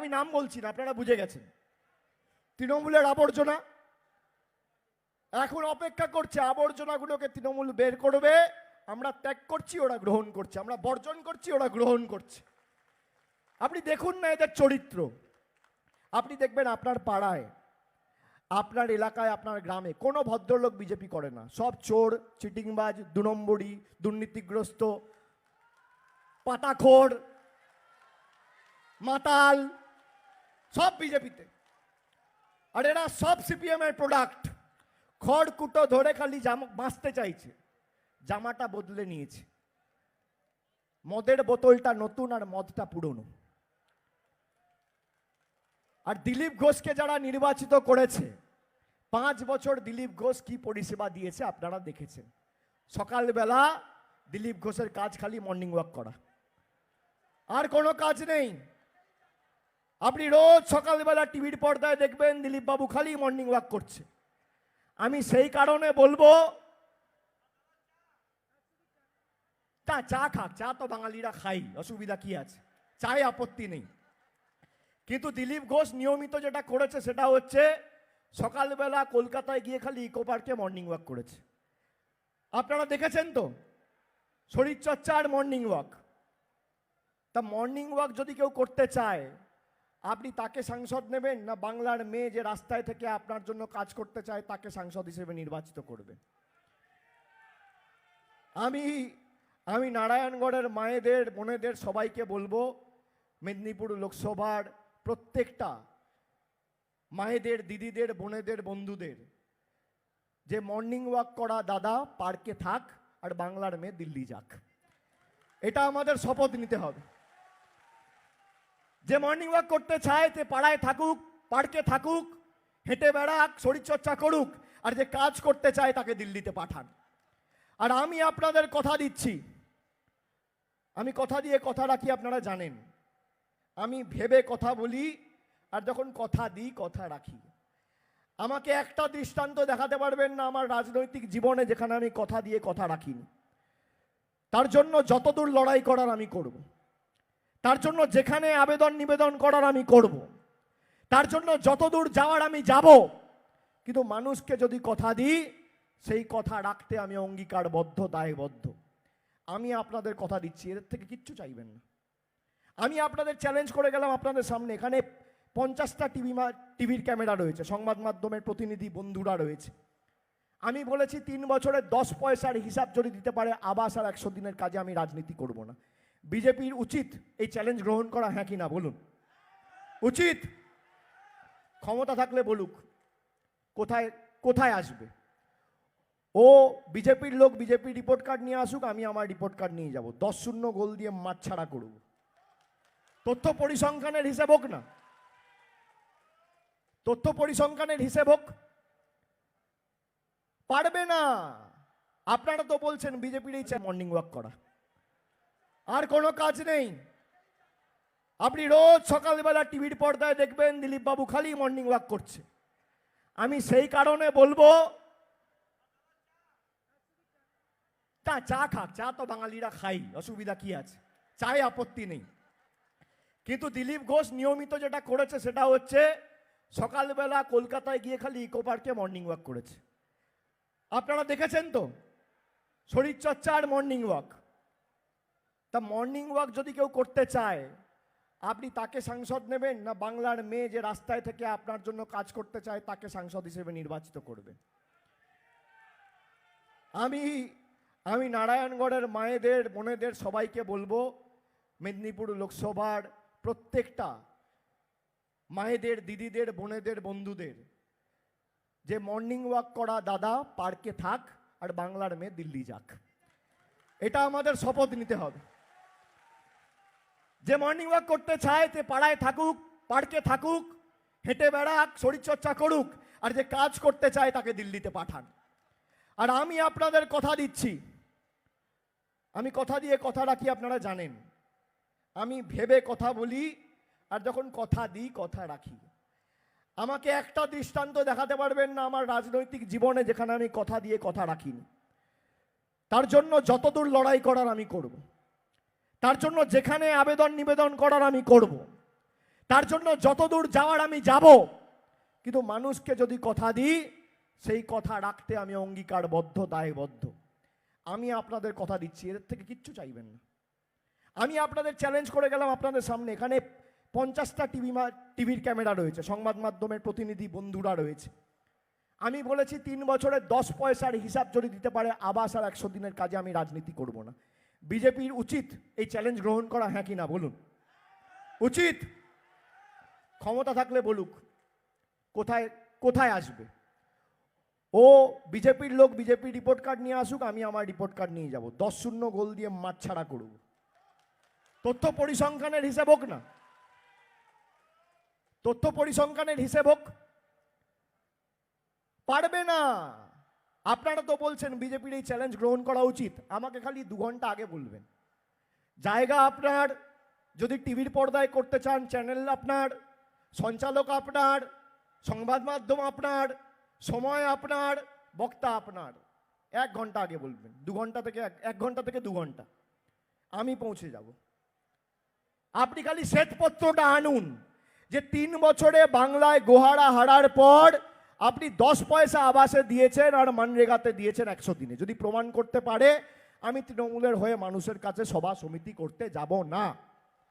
আমি নাম বলছি না, আপনারা বুঝে গেছেন। তৃণমূলের আবর্জনা, এখন অপেক্ষা করছে আবর্জনাগুলোকে তৃণমূল বের করবে। আমরা ত্যাগ করছি, ওরা গ্রহণ করছে। আমরা বর্জন করছি, ওরা গ্রহণ করছে। আপনি দেখুন না এদের চরিত্র। আপনি দেখবেন আপনার পাড়ায়, আপনার এলাকায়, আপনার গ্রামে কোনো ভদ্রলোক বিজেপি করে না। সব চোর, চিটিংবাজ দু নম্বরই দুর্নীতিগ্রস্ত পাতাখোর মাতাল সব বিজেপিতে। আর এরা সব সিপিএম এর প্রোডাক্ট খড় কুটো ধরে খালি জামা বাঁচতে চাইছে। জামাটা বদলে নিয়েছে। মদের বোতলটা নতুন আর মদটা পুরনো। আর দিলীপ ঘোষকে যারা নির্বাচিত করেছে, পাঁচ বছর দিলীপ ঘোষ কি পরিষেবা দিয়েছে আপনারা দেখেছেন। সকালবেলা দিলীপ ঘোষের কাজ খালি মর্নিং ওয়াক করা। আর কোনো কাজ নেই। আপনি রোজ সকালবেলা টিভির পর্দায় দেখবেন দিলীপ বাবু খালি মর্নিং ওয়াক করছে। আমি সেই কারণে বলব, তা চা খাক, চা তো বাঙালিরা খাই, অসুবিধা কি আছে? চায় আপত্তি নেই। কিন্তু দিলীপ ঘোষ নিয়মিত যেটা করেছে সেটা হচ্ছে সকালবেলা কলকাতায় গিয়ে খালি ইকো পার্কে মর্নিং ওয়াক করেছে। আপনারা দেখেছেন তো? শরীরচর্চা আর মর্নিং ওয়াক তা মর্নিং ওয়াক যদি কেউ করতে চায় আপনি তাকে সাংসদ নেবেন না বাংলার মেয়ে যে রাস্তায় থেকে আপনার জন্য কাজ করতে চায় তাকে সাংসদ হিসেবে নির্বাচিত করবে। আমি আমি নারায়ণগড়ের মায়েদের, বোনেদের সবাইকে বলব, মেদিনীপুর লোকসভার প্রত্যেকটা মায়েদের, দিদিদের, বোনেদের, বন্ধুদের, যে মর্নিং ওয়াক করা দাদা পার্কে থাক আর বাংলার মেয়ে দিল্লি যাক। এটা আমাদের শপথ নিতে হবে। যে মর্নিং ওয়াক করতে চায়, সে পাড়ায় থাকুক, পার্কে থাকুক, হেঁটে বেড়াক, শরীরচর্চা করুক, আর যে কাজ করতে চায় তাকে দিল্লিতে পাঠান। আর আমি আপনাদের কথা দিচ্ছি। আমি কথা দিয়ে কথা রাখি, আপনারা জানেন। আমি ভেবে কথা বলি, আর যখন কথা দিই, কথা রাখি। আমাকে একটা দৃষ্টান্ত দেখাতে পারবেন না আমার রাজনৈতিক জীবনে, যেখানে আমি কথা দিয়ে কথা রাখিনি। তার জন্য যতদূর লড়াই করার আমি করব। তার জন্য যেখানে আবেদন নিবেদন করার আমি করব। তার জন্য যতদূর যাওয়ার আমি যাব। কিন্তু মানুষকে যদি কথা দিই, সেই কথা রাখতে আমি অঙ্গীকারবদ্ধ, দায়বদ্ধ। আমি আপনাদের কথা দিচ্ছি, এদের থেকে কিচ্ছু চাইবেন না। আমি আপনাদের চ্যালেঞ্জ করে গেলাম আপনাদের সামনে। এখানে পঞ্চাশটা টিভি টিভির ক্যামেরা রয়েছে, সংবাদ মাধ্যমের প্রতিনিধি বন্ধুরা রয়েছে। আমি বলেছি, তিন বছরের দশ পয়সার হিসাব যদি দিতে পারে, আবাস আর একশো দিনের কাজে আমি রাজনীতি করব না। বিজেপির উচিত এই চ্যালেঞ্জ গ্রহণ করা হ্যাঁ কি না বলুন? উচিত। ক্ষমতা থাকলে বলুক, কোথায় কোথায় আসবে? ও বিজেপির লোক বিজেপির রিপোর্ট কার্ড নিয়ে আসুক, আমি আমার রিপোর্ট কার্ড নিয়ে যাব। দশ শূন্য গোল দিয়ে মাঠ ছাড়া করব। তথ্য পরিসংখ্যানের হিসেব হোক না। তথ্য পরিসংখ্যানের হিসেব হোক। পারবে না। আপনারা তো বলছেন বিজেপির এই মর্নিং ওয়াক করা। আর কোনো কাজ নেই। আপনি রোজ সকালবেলা টিভির পর্দায় দেখবেন দিলীপ বাবু খালি মর্নিং ওয়াক করছে। আমি সেই কারণে বলব, তা চা খাক চা তো বাঙালিরা খাই, অসুবিধা কি আছে? চায় আপত্তি নেই। কিন্তু দিলীপ ঘোষ নিয়মিত যেটা করেছে সেটা হচ্ছে সকালবেলা কলকাতায় গিয়ে খালি ইকো পার্কে মর্নিং ওয়াক করেছে। আপনারা দেখেছেন তো? শরীরচর্চা আর মর্নিং ওয়াক তা মর্নিং ওয়াক যদি কেউ করতে চায়, আপনি তাকে সাংসদ নেবেন না বাংলার মেয়ে যে রাস্তায় থেকে আপনার জন্য কাজ করতে চায়, তাকে সাংসদ হিসেবে নির্বাচিত করবে। আমি আমি নারায়ণগড়ের মায়েদের, বোনেদের সবাইকে বলব, মেদিনীপুর লোকসভার প্রত্যেকটা মায়েদের, দিদিদের, বোনেদের, বন্ধুদের, যে মর্নিং ওয়াক করা দাদা, পার্কে থাক আর বাংলার মেয়ে দিল্লি যাক। এটা আমাদের শপথ নিতে হবে। যে মর্নিং ওয়াক করতে চায়, সে পাড়ায় থাকুক, পার্কে থাকুক, হেঁটে বেড়াক, শরীরচর্চা করুক, আর যে কাজ করতে চায়, তাকে দিল্লিতে পাঠান। আর আমি আপনাদের কথা দিচ্ছি। আমি কথা দিয়ে কথা রাখি আপনারা জানেন? আমি ভেবে কথা বলি, আর যখন কথা দিই, কথা রাখি। আমাকে একটা দৃষ্টান্ত দেখাতে পারবেন না আমার রাজনৈতিক জীবনে যেখানে আমি কথা দিয়ে, কথা রাখিনি। তার জন্য যতদূর লড়াই করার আমি করব। তার জন্য যেখানে আবেদন নিবেদন করার আমি করব। তার জন্য যতদূর যাওয়ার আমি যাব। কিন্তু মানুষকে যদি কথা দিই, সেই কথা রাখতে আমি অঙ্গীকারবদ্ধ দায়বদ্ধ আমি আপনাদের কথা দিচ্ছি, এদের থেকে কিচ্ছু চাইবেন না। আমি আপনাদের চ্যালেঞ্জ করে গেলাম আপনাদের সামনে। এখানে পঞ্চাশটা টিভি টিভির ক্যামেরা রয়েছে, সংবাদ মাধ্যমের প্রতিনিধি বন্ধুরা রয়েছে। আমি বলেছি, তিন বছরের দশ পয়সার হিসাব যদি দিতে পারে, আবাস আর একশো দিনের কাজে আমি রাজনীতি করব না। বিজেপির উচিত এই চ্যালেঞ্জ গ্রহণ করা হ্যাঁ কি না বলুন? উচিত। ক্ষমতা থাকলে বলুক, কোথায় কোথায় আসবে? ও বিজেপির লোক বিজেপি রিপোর্ট কার্ড নিয়ে আসুক, আমি আমার রিপোর্ট কার্ড নিয়ে যাব। দশ শূন্য গোল দিয়ে মাঠ ছাড়া করব। তথ্য পরিসংখ্যানের হিসেব হোক না। তথ্য পরিসংখ্যানের হিসেব হোক। পারবে না। আপনারা তো বলছেন বিজেপির এই চ্যালেঞ্জ গ্রহণ করা উচিত। আমাকে খালি দু ঘণ্টা আগে বলবেন। জায়গা আপনার, যদি টিভির পর্দায় করতে চান চ্যানেল আপনার, সঞ্চালক আপনার, সংবাদ মাধ্যম আপনার, সময় আপনার, বক্তা আপনার। এক ঘণ্টা আগে বলবেন। দু ঘণ্টা থেকে এক- ঘণ্টা থেকে দু ঘণ্টা। আমি পৌঁছে যাব। আপনি খালি শ্বেতপত্রটা আনুন যে তিন বছরে বাংলায় গোহারা হারার পর আপনি দশ পয়সা আবাসে দিয়েছেন আর মানরেগাতে দিয়েছেন একশো দিনে। যদি প্রমাণ করতে পারে, আমি তৃণমূলের হয়ে মানুষের কাছে সভা সমিতি করতে যাব না।